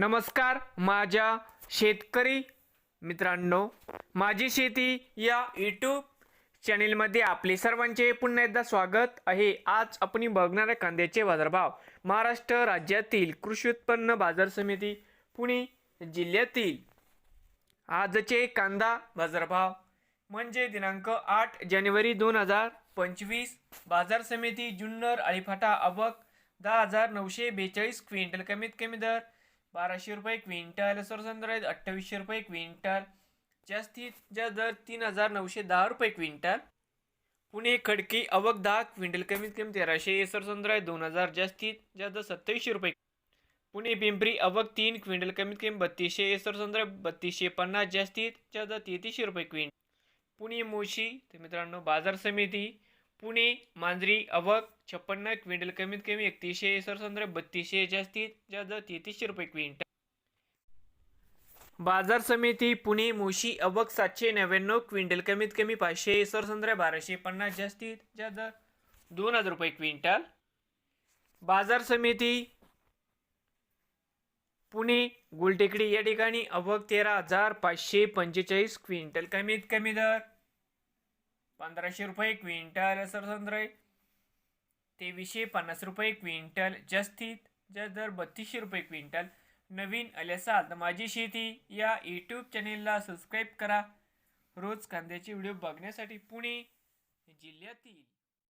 नमस्कार माझ्या शेतकरी मित्रांनो. माझी शेती या यूट्यूब चॅनेलमध्ये आपले सर्वांचे पुन्हा एकदा स्वागत आहे. आज आपण बघणाऱ्या कांद्याचे बाजारभाव. महाराष्ट्र राज्यातील कृषी उत्पन्न बाजार समिती पुणे जिल्ह्यातील आजचे कांदा बाजारभाव म्हणजे दिनांक आठ जानेवारी दोन हजार पंचवीस. बाजार समिती जुन्नर अळीफाटा अबक दहा हजार नऊशे बेचाळीस क्विंटल. कमीत कमी दर बाराशे रुपये क्विंटल सरसंद्र अठ्ठावीसशे रुपये क्विंटल जास्तीत जास्त दर तीन हजार नऊशे दहा रुपये क्विंटल. पुणे खडकी अवक दहा क्विंटल कमीत कमी तेराशे सरसंद्र दोन हजार जास्तीत जास्त सत्तावीसशे रुपये. पुणे पिंपरी अवक तीन क्विंटल कमीत कमी बत्तीसशे सरसंद्र बत्तीसशे पन्नास जास्तीत जास्त तेहतीसशे रुपये क्विंटल. पुणे मोशी तर मित्रांनो बाजार समिती पुणे मांजरी अवक छप्पन्न क्विंटल कमीत कमी एकतीसशे सरसंद्र बत्तीसशे जास्तीत जास्त तेहतीसशे रुपये क्विंटल. बाजार समिती पुणे मोशी अवक सातशे नव्याण्णव क्विंटल कमीत कमी पाचशे सरसंद्र बाराशे पन्नास जास्तीत जास्त दोन हजार रुपये क्विंटल. बाजार समिती पुणे गुलटेकडी या ठिकाणी अवक तेरा हजार पाचशे पंचेचाळीस क्विंटल कमीत कमी दर. पंधराशे रुपये क्विंटल सरसंद्र तेवीसशे पन्नास रुपये क्विंटल. जास्तीत जास्त दर बत्तीसशे रुपये क्विंटल. नवीन आले असाल तर माझी शेती या यूट्यूब चॅनेलला सबस्क्राईब करा. रोज कांद्याचे व्हिडिओ बघण्यासाठी पुणे जिल्ह्यातील